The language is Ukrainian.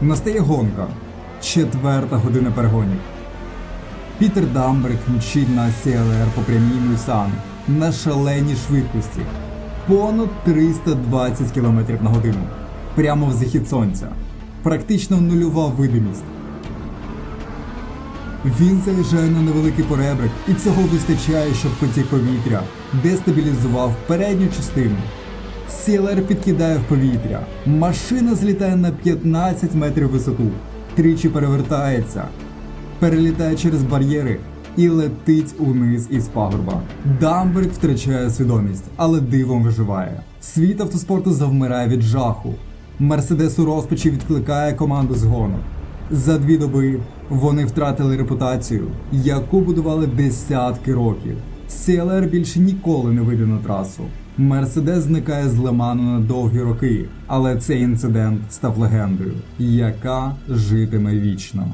Настає гонка. Четверта година перегонів. Пітер Дамберг мчить на CLR по прямій Мюсан на шаленій швидкості. Понад 320 км на годину. Прямо в захід сонця. Практично нульова видимість. Він заїжджає на невеликий поребрик, і цього вистачає, щоб потік повітря дестабілізував передню частину. CLR підкидає в повітря. Машина злітає на 15 метрів висоту, тричі перевертається, перелітає через бар'єри і летить униз із пагорба. Дамберг втрачає свідомість, але дивом виживає. Світ автоспорту завмирає від жаху. Мерседес у розпачі відкликає команду з гонок. За дві доби вони втратили репутацію, яку будували десятки років. CLR більше ніколи не вийде на трасу. Мерседес зникає з Лиману на довгі роки, але цей інцидент став легендою, яка житиме вічно.